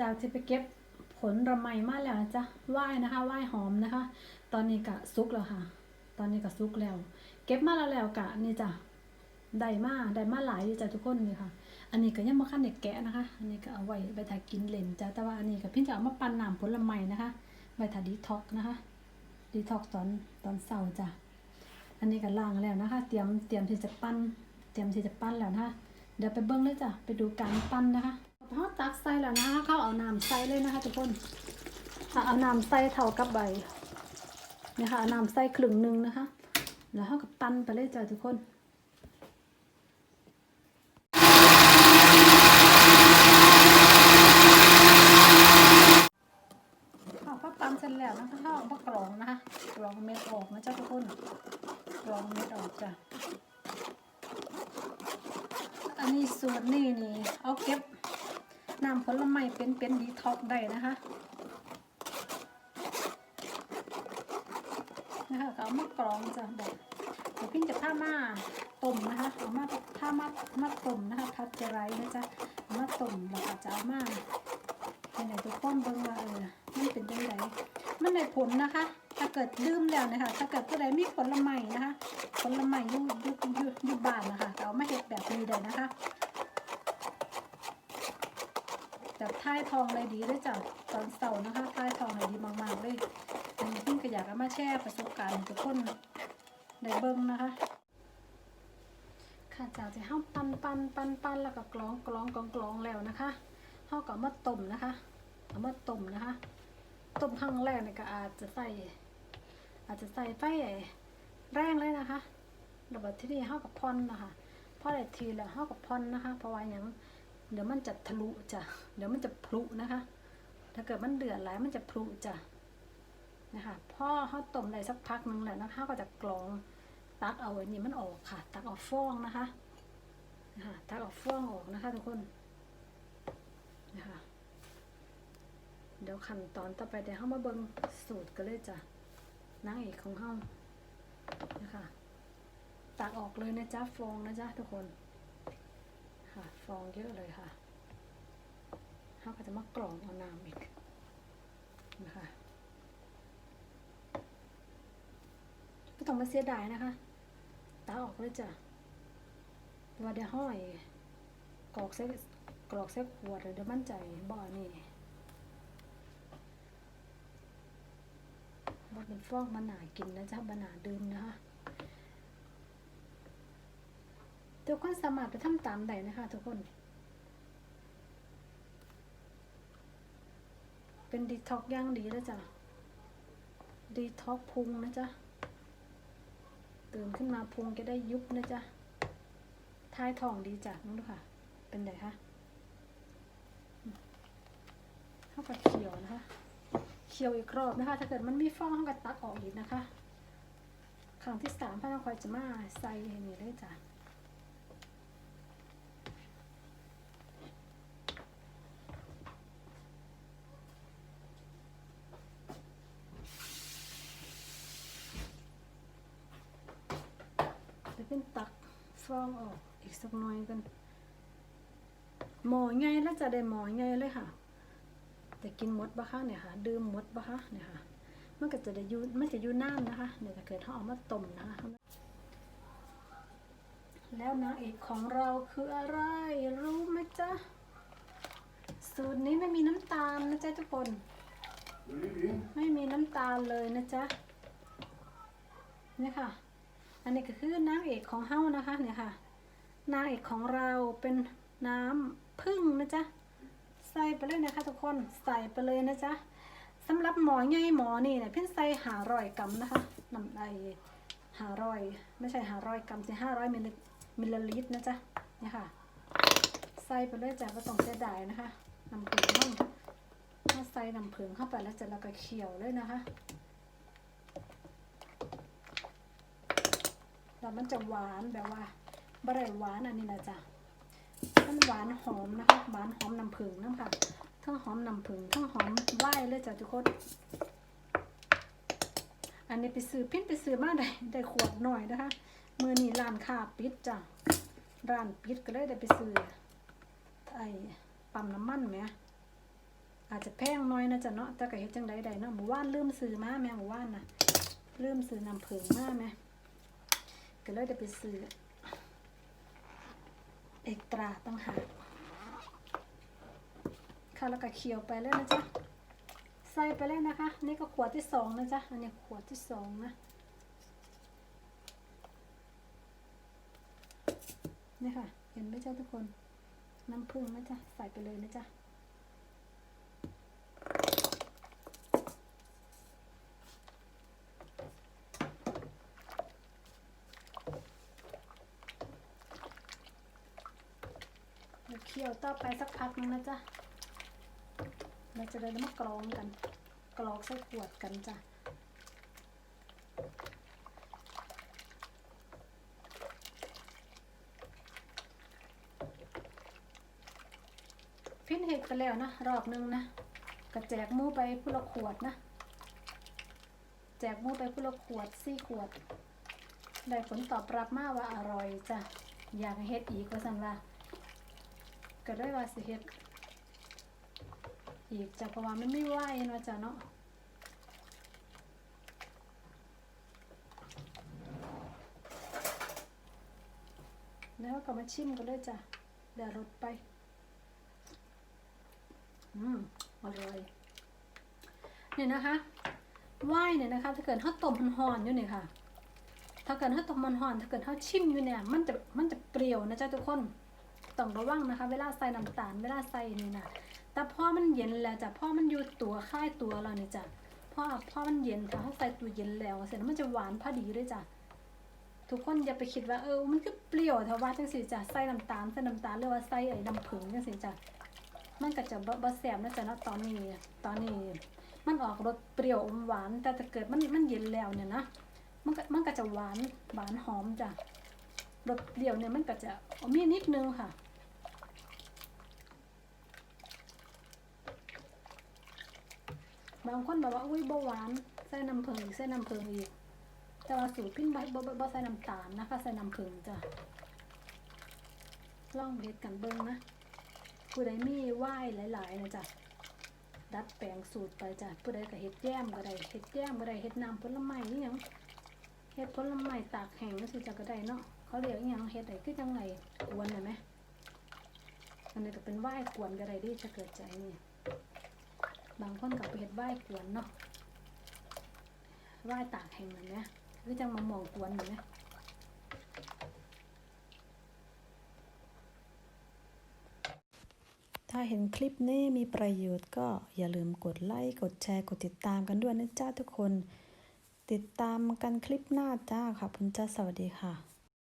จากที่ไปเก็บผลระไมมาแล้วนะจ๊ะไหว้นะคะไหว้หอมนะคะ ตอนนี้กะซุกแล้วค่ะ ตอนนี้กะซุกแล้ว เก็บมาแล้วแล้วกะนี่จ้ะได้มาได้มาหลายอยู่จ้ะทุกคนนี่ค่ะ อันนี้ก็ยังบ่คันได้แกะนะคะ อันนี้ก็เอาไว้ไปถ่ายกินเล่นจ้ะแต่ว่าอันนี้ก็พี่จะเอามาปั่นน้ำผลไม้นะคะไว้ถ่ายดีท็อกนะคะดีท็อกตอนตอนเช้าจ้ะอันนี้ก็ล้างแล้วนะคะ เตรียมเตรียมที่จะปั้น เตรียมที่จะปั้นแล้วนะคะเดี๋ยวไปเบิ้งเลยจ้ะไปดูการปั้นนะคะ พอตักใส่แล้วนะคะเขาเอาน้ำใส่เลยนะคะทุกคนเอาน้ำใส่เท่ากับใบนะคะเอาน้ำใส่ครึ่งหนึ่งนะคะ แล้วเขาก็ปั้นไปเลยจ้ะทุกคนข้าวก็ตำเสร็จแล้วนะคะข้าวก็กรองนะคะกรองเม็ดออกนะจ๊ะทุกคนกรองเม็ดออกจ้ะอันนี้สูตรนี่นี่เอาเก็บ น้ำผลไม้เป็นเป็นดีท็อกได้นะคะนะคะเอามากรองจ้ะแบบเดี๋ยวพี่จะผ้ามาต้มนะคะเอามาผ้ามามาต้มนะคะพัดจะไรนะจ๊ะมาต้มแล้วก็จะเอามาไหนทุกคนเบิ่งว่าเออมันเป็นยังไงมันได้ผลนะคะ ถ้าเกิดดื่มแล้วนะคะถ้าเกิดผู้ใดมีผลไม้นะคะผลไม้ยู่ยู่ยู่ยู่บ้านนะคะเอามาเฮ็ดแบบนี้ได้นะคะ แบบท้ายทองเลยดีเลยจ้ะตอนเสาร์นะคะท้ายทองเลยดีมากๆเลยอันนี้พี่ก็อยากเอามาแชร์ประสบการณ์ให้ทุกคนได้เบิ่งนะคะ ค่ะจากที่เฮาปันปันปันปันแล้วก็กรองกรองกรองกรองแล้วนะคะเฮาก็มาต้มนะคะเอามาต้มนะคะต้มครั้งแรกเนี่ยก็อาจจะใส่ อาจจะใส่ไฟแรงเลยนะคะระบบที่นี่เฮากับพอนนะคะพอได้ทีแล้วเฮากับพอนนะคะ เพราะว่าอย่าง เดี๋ยวมันจะทะลุจ้ะ เดี๋ยวมันจะพลุนะคะ ถ้าเกิดมันเดือดหลายมันจะพลุจ้ะนะคะพ่อเฮาต้มได้สักพักหนึงแล้วนะคะก็จะกรองตักเอาไอ้นี่มันออกค่ะ ตักเอาฟองนะคะนะคะตักเอาฟองออกนะคะทุกคนนะคะเดี๋ยวขั้นตอนต่อไปเดี๋ยวเขามาเบิ่งสูตรกันเลยจ้ะนางเอกของเฮานะคะตักออกเลยนะจ๊ะฟองนะจ๊ะทุกคน ฟองเยอะเลยค่ะเขาก็จะมากรองเอาน้ำอีกนะคะไม่ต้องมาเสียดายนะคะตาออกเลยจ้ะว่าเดี๋ยวห้อยกรอกเส้กรอกเส้ขวดเดี๋ยวมั่นใจบ่อนี่บ่เป็นฟอกมันหนากินนะจ๊ะบหนาดื่มนะคะทุก คนสามารถไปทำตามได้นะคะ ทุกคน เป็นดีท็อกย่างดีแล้วจ้ะดีท็อกพุงนะจ๊ะตื่นขึ้นมาพุงจะได้ยุบนะจ๊ะท้ายทองดีจ้ะน้องดูค่ะ เป็นไงคะเท่ากับเขียวนะคะเขียวอีกรอบนะคะ ถ้าเกิดมันมีฟองเท่ากับตักออกอีกนะคะครั้งที่สามพระนครจะมาใส่ให้นี่เลยจ้ะ เป็นตักฟองออกอีกสักหน่อยกันหมอไงแล้วจะได้หมอไงเลยค่ะ แต่กินหมดบะคะเนี่ยค่ะ ดื่มหมดบะคะเนี่ยค่ะมันก็จะได้อยูมันจะอยูน้ำนะคะเนี่ยถ้าเกิดเขาเอามาต้มนะคะแล้วนางเอกของเราคืออะไรรู้ไหมจ๊ะสูตรนี้ไม่มีน้ำตาลนะจ๊ะทุกคน ไม่มีน้ำตาลเลยนะจ๊ะเนี่ยค่ะ อันนี้ก็คือนางเอกของเฮานะคะเนี่ยค่ะ นางเอกของเราเป็นน้ำผึ้งนะจ๊ะ ใส่ไปเลยนะคะทุกคน ใส่ไปเลยนะจ๊ะสำหรับหมอใหญ่หมอนี่เนี่ยเพิ่นใส่หาร้อยกรัมนะคะน้ำไอหาร้อยไม่ใช่หาร้อยกรัมสิห้าร้อยมิลลิมิลลิตรนะจ๊ะเนี่ยค่ะ ใส่ไปเลยจ้ะก็ต้องเสียดายนะคะน้ำผึ้งถ้าใส่น้ำผึ้งเข้าไปแล้วจะแล้วก็เคี่ยวเลยนะคะ แล้วมันจะหวานแบบว่าบะไรหวานอันนี้นะจ๊ะมันหวานหอมนะคะ หวานหอมน้ำผึ้งน้ำค่ะทั้งหอมน้ำผึ้งทั้งหอมไหวเลยจ้ะทุกคน อันนี้ไปซื้อพิ้นไปซื้อมาได้ได้ขวดหน่อยนะคะมือนี่ร้านค้าปิดจ้ะร้านปิดก็เลยได้ไปซื้อไอ้ปั๊มน้ำมันไหมอาจจะแพงหน้อยนะจ๊ะเนาะแต่ก็เฮ็ดจังใดใดเนาะหมู่บ้านลืมซื้อมาแม่หมู่บ้านน่ะลืมซื้อน้ำผึ้งมาแม่ ก็เลยได้ไปซื้อเอกตราตั้งหาค่ะแล้วก็เคี่ยวไปเลยนะจ๊ะใส่ไปเลยนะคะ นี่ก็ขวดที่สองนะจ๊ะอันนี้ขวดที่สองนะนี่ค่ะ เห็นไหมจ๊ะทุกคน น้ำผึ้งนะจ๊ะใส่ไปเลยนะจ๊ะ เดี๋ยวเคี่ยวต่อไปสักพักนึงนะจ๊ะเราจะได้มากรองกัน กรองใส่ขวดกันจ้ะพินเห็ดไปแล้วนะ รอบนึงนะก็แจกมูไปผู้ละขวดนะ แจกมูไปผู้ละขวดสี่ขวด ได้ผลตอบรับมากว่าอร่อยจ้ะ อยากให้เฮ็ดอีกว่าสันว่า ก็ได้ว่าสิเฮ็ดอีกจ้ะเพราะว่ามันไม่ไหวเนาะจ้ะเนาะแล้วก็มาชิมกันเลยจ้ะเดี๋ยวรดไป อืมอร่อยเนี่ยนะคะไหวายเนี่ยนะคะ ถ้าเกิดข้าวต้มห่อนอยู่เนี่ยค่ะ ถ้าเกิดข้าวต้มห่อน ถ้าเกิดข้าวชิมอยู่เนี่ย มันจะมันจะเปรี้ยวนะจ๊ะทุกคน ต้องระวังนะคะ เวลาใส่น้ำตาลเวลาใส่นี่นะแต่พอมันเย็นแล้วจ้ะพอมันอยู่ตัวค่ายตัวแล้วนี่จ้ะพอพอมันเย็นถ้าเขาใส่ตัวเย็นแล้ว เสร็จแล้วมันจะหวานพอดีเลยจ้ะทุกคนอย่าไปคิดว่าเออมันก็เปรี้ยวเท่าว่าจังสิจ้ะใส่น้ำตาลใส่น้ำตาลหรือว่าใส่ไอ้น้ำผึ้งจังสิจ้ะมันก็จะบ่แซ่บนะจ๊ะนะตอนนี้ตอนนี้มันออกรสเปรี้ยวอมหวาน แต่ถ้าเกิดมันมันเย็นแล้วเนี่ยนะมันก็มันก็จะหวานหวานหอมจ้ะรสเปรี้ยวเนี่ยมันก็จะมีนิดนึงค่ะ บางคนบอกว่าอุ้ยเบาหวานใส่น้ำผึ้งอีกใส่น้ำผึ้งอีก แต่ว่าสูตรพิ้นใบบ่บ่บ่ใส่น้ำตาลนะคะใส่น้ำผึ้งจ้ะลองเฮ็ดกันเบิ่งนะผู้ใดมีไหว้หลายๆนะจ้ะดัดแปลงสูตรไปจ้ะผู้ใดก็เฮ็ดแย้มก็ได้เฮ็ดแย้มก็ได้เฮ็ดน้ำผลไม้นี่ยังเฮ็ดผลไม้ตากแห้งก็สิจะก็ได้เนาะเขาเรียกยังเฮ็ดได้คือจังไงกวนได้ไหมอันนี้ก็เป็นไหว้กวนก็ได้ดิถ้าเกิดใจนี่ บางคนกับไปเฮ็ดไหว้กวนเนาะไหว้ตากแห้งเหมือนนะคือจังมะม่วงกวนเหมือนนะถ้าเห็นคลิปนี้มีประโยชน์ก็อย่าลืมกดไลค์กดแชร์กดติดตามกันด้วยนะจ้าทุกคน ติดตามกันคลิปหน้าจ้าขอบคุณจ้าสวัสดีค่ะ